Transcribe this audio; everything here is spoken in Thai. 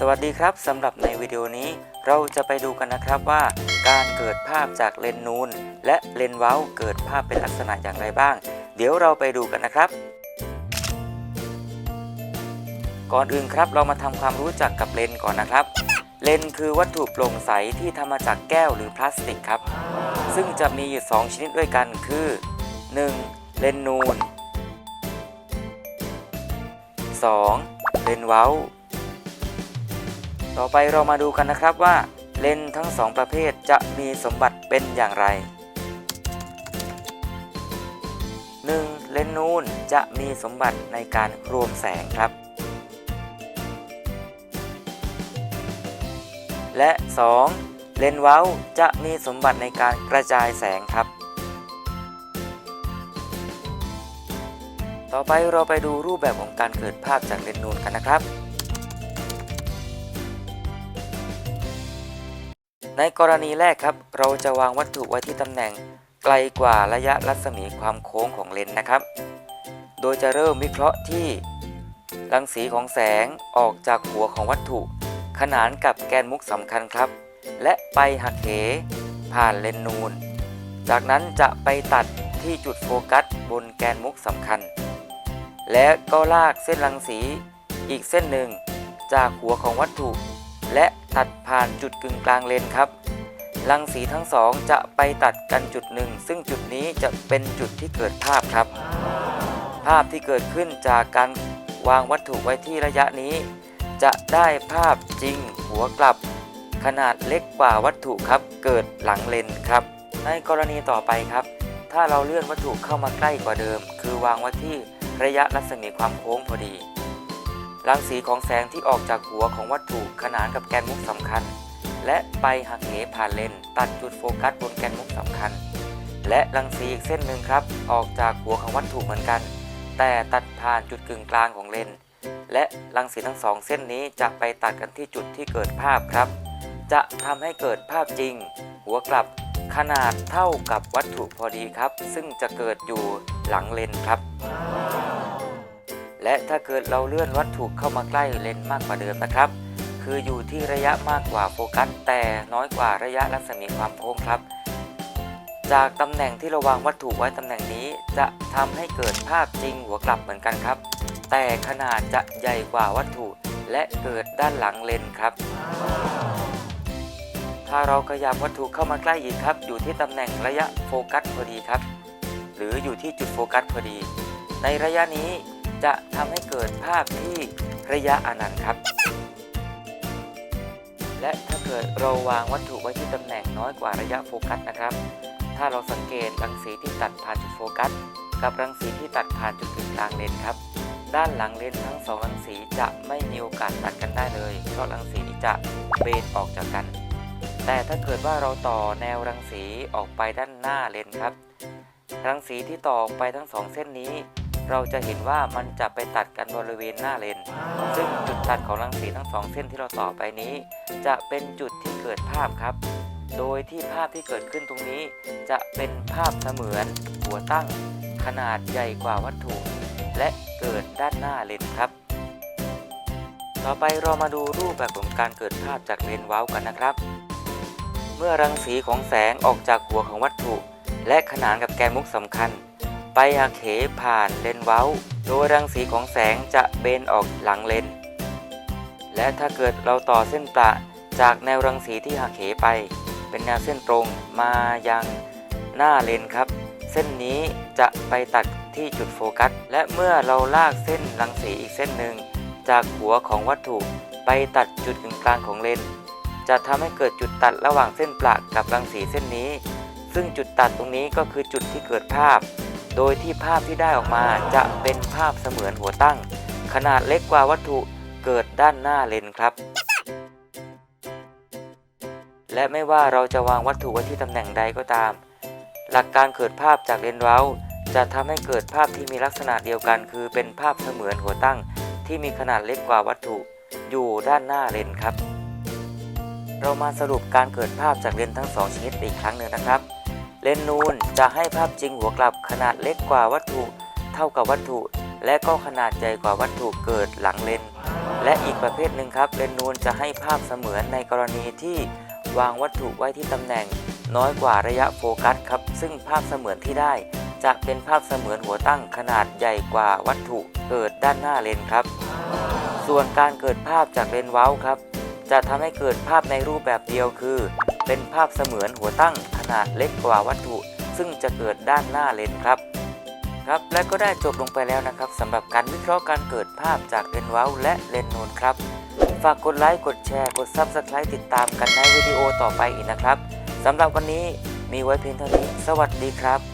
สวัสดีครับสำหรับในวิดีโอนี้เราจะไปดูกันนะครับว่า การเกิดภาพจากเลนนูน และเลนเว้าเกิดภาพเป็นลักษณะอย่างไรบ้าง เดี๋ยวเราไปดูกันนะครับ ก่อนอื่นครับเรามาทำความรู้จักกับเลนก่อนนะครับ เลนคือวัตถุโปร่งใสที่ทำมาจากแก้วหรือพลาสติกครับ ซึ่งจะมีอยู่ 2 ชนิดด้วยกันคือ 1. เลนนูน 2. เลนเว้า ต่อไปเรามาดูกันนะครับว่าเลนทั้งสองประเภทจะมีสมบัติเป็นอย่างไร 1. เลนนูนจะมีสมบัติในการรวมแสงครับ และ 2. เลนเว้าจะมีสมบัติในการกระจายแสงครับ ต่อไปเราไปดูรูปแบบของการเกิดภาพจากเลนนูนกันนะครับ ในกรณีแรกครับ เราจะวางวัตถุไว้ที่ตำแหน่งไกลกว่าระยะรัศมีความโค้งของเลนส์นะครับ โดยจะเริ่มวิเคราะห์ที่รังสีของแสงออกจากหัวของวัตถุ ขนานกับแกนมุกสำคัญครับ และไปหักเหผ่านเลนนูน จากนั้นจะไปตัดที่จุดโฟกัสบนแกนมุกสำคัญ และก็ลากเส้นรังสีอีกเส้นหนึ่งจากหัวของวัตถุ และ ตัดผ่านจุดกึ่งกลางเลนครับรังสีทั้งสองจะไปตัดกันจุดหนึ่ง ซึ่งจุดนี้จะเป็นจุดที่เกิดภาพครับ ภาพที่เกิดขึ้นจากการวางวัตถุไว้ที่ระยะนี้ จะได้ภาพจริงหัวกลับ ขนาดเล็กกว่าวัตถุครับ เกิดหลังเลนครับ ในกรณีต่อไปครับ ถ้าเราเลื่อนวัตถุเข้ามาใกล้กว่าเดิม คือวางไว้ที่ระยะรัศมีความโค้งพอดี รังสีของแสงที่ออกจากหัวของวัตถุขนานกับแกนมุกสำคัญ และไปหักเหผ่านเลนตัดจุดโฟกัสบนแกนมุกสำคัญ และรังสีอีกเส้นหนึ่งครับ ออกจากหัวของวัตถุเหมือนกัน แต่ตัดผ่านจุดกึ่งกลางของเลนและรังสีทั้งสองเส้นนี้จะไปตัดกันที่จุดที่เกิดภาพครับ จะทำให้เกิดภาพจริง หัวกลับขนาดเท่ากับวัตถุพอดีครับ ซึ่งจะเกิดอยู่หลังเลนครับ และถ้าเกิดเราเลื่อนวัตถุเข้ามาใกล้เลนส์มากกว่าเดิมนะครับ คืออยู่ที่ระยะมากกว่าโฟกัส แต่น้อยกว่าระยะรัศมีความโค้งครับ จากตำแหน่งที่เราวางวัตถุไว้ตำแหน่งนี้ จะทำให้เกิดภาพจริงหัวกลับเหมือนกันครับ แต่ขนาดจะใหญ่กว่าวัตถุ และเกิดด้านหลังเลนครับ ถ้าเราขยับวัตถุเข้ามาใกล้อีกครับ อยู่ที่ตำแหน่งระยะโฟกัสพอดีครับ หรืออยู่ที่จุดโฟกัสพอดี ในระยะนี้ จะทำให้เกิดภาพที่ระยะอนันต์ครับ และถ้าเกิดเราวางวัตถุไว้ที่ตำแหน่งน้อยกว่าระยะโฟกัสนะครับ ถ้าเราสังเกตรังสีที่ตัดผ่านจุดโฟกัส กับรังสีที่ตัดผ่านจุดกึ่งกลางเลนครับ ด้านหลังเลนทั้งสองรังสีจะไม่มีโอกาสตัดกันได้เลย เพราะรังสีจะเบนออกจากกัน แต่ถ้าเกิดว่าเราต่อแนวรังสีออกไปด้านหน้าเลนครับ รังสีที่ต่อออกไปทั้งสองเส้นนี้ เราจะเห็นว่ามันจะไปตัดกันบริเวณหน้าเลน ซึ่งจุดตัดของรังสีทั้งสองเส้นที่เราต่อไปนี้ จะเป็นจุดที่เกิดภาพครับ โดยที่ภาพที่เกิดขึ้นตรงนี้ จะเป็นภาพเสมือนหัวตั้ง ขนาดใหญ่กว่าวัตถุ และเกิดด้านหน้าเลนครับ ต่อไปเรามาดูรูปแบบของการเกิดภาพจากเลนส์ว้ากันนะครับ เมื่อรังสีของแสงออกจากหัวของวัตถุ และขนานกับแกนมุกสำคัญ ไปหักเหผ่านเลนส์เว้า โดยรังสีของแสงจะเบนออกหลังเลน และถ้าเกิดเราต่อเส้นประจากแนวรังสีที่หักเหไป เป็นแนวเส้นตรงมายังหน้าเลนครับ เส้นนี้จะไปตัดที่จุดโฟกัส และเมื่อเราลากเส้นรังสีอีกเส้นหนึ่ง จากหัวของวัตถุไปตัดจุดกึ่งกลางของเลน จะทำให้เกิดจุดตัดระหว่างเส้นประกับรังสีเส้นนี้ ซึ่งจุดตัดตรงนี้ก็คือจุดที่เกิดภาพ โดยที่ภาพที่ได้ออกมาจะเป็นภาพเสมือนหัวตั้ง ขนาดเล็กกว่าวัตถุเกิดด้านหน้าเลนครับ และไม่ว่าเราจะวางวัตถุไว้ที่ตำแหน่งใดก็ตาม หลักการเกิดภาพจากเลนเว้า จะทำให้เกิดภาพที่มีลักษณะเดียวกัน คือเป็นภาพเสมือนหัวตั้ง ที่มีขนาดเล็กกว่าวัตถุอยู่ด้านหน้าเลนครับ เรามาสรุปการเกิดภาพจากเลนทั้งสองชนิดอีกครั้งหนึ่งนะครับ เลนส์นูนจะให้ภาพจริงหัวกลับขนาดเล็กกว่าวัตถุ เท่ากับวัตถุ และก็ขนาดใหญ่กว่าวัตถุเกิดหลังเลนส์และอีกประเภทหนึ่งครับ เลนส์นูนจะให้ภาพเสมือนในกรณีที่วางวัตถุไว้ที่ตำแหน่ง น้อยกว่าระยะโฟกัสครับ ซึ่งภาพเสมือนที่ได้ จะเป็นภาพเสมือนหัวตั้งขนาดใหญ่กว่าวัตถุเกิดด้านหน้าเลนส์ครับ ส่วนการเกิดภาพจากเลนส์เว้าครับ จะทำให้เกิดภาพในรูปแบบเดียวคือ เป็นภาพเสมือนหัวตั้งขนาดเล็กกว่าวัตถุ ซึ่งจะเกิดด้านหน้าเลนครับครับและก็ได้จบลงไปแล้วนะครับสำหรับการวิเคราะห์การเกิดภาพจากเลนว้าและเลนส์นูนครับ ฝากกดไลค์กดแชร์กด Subscribe ติดตามกันในวิดีโอต่อไปอีกนะครับสำหรับวันนี้มีไว้เพียงเท่านี้ สวัสดีครับ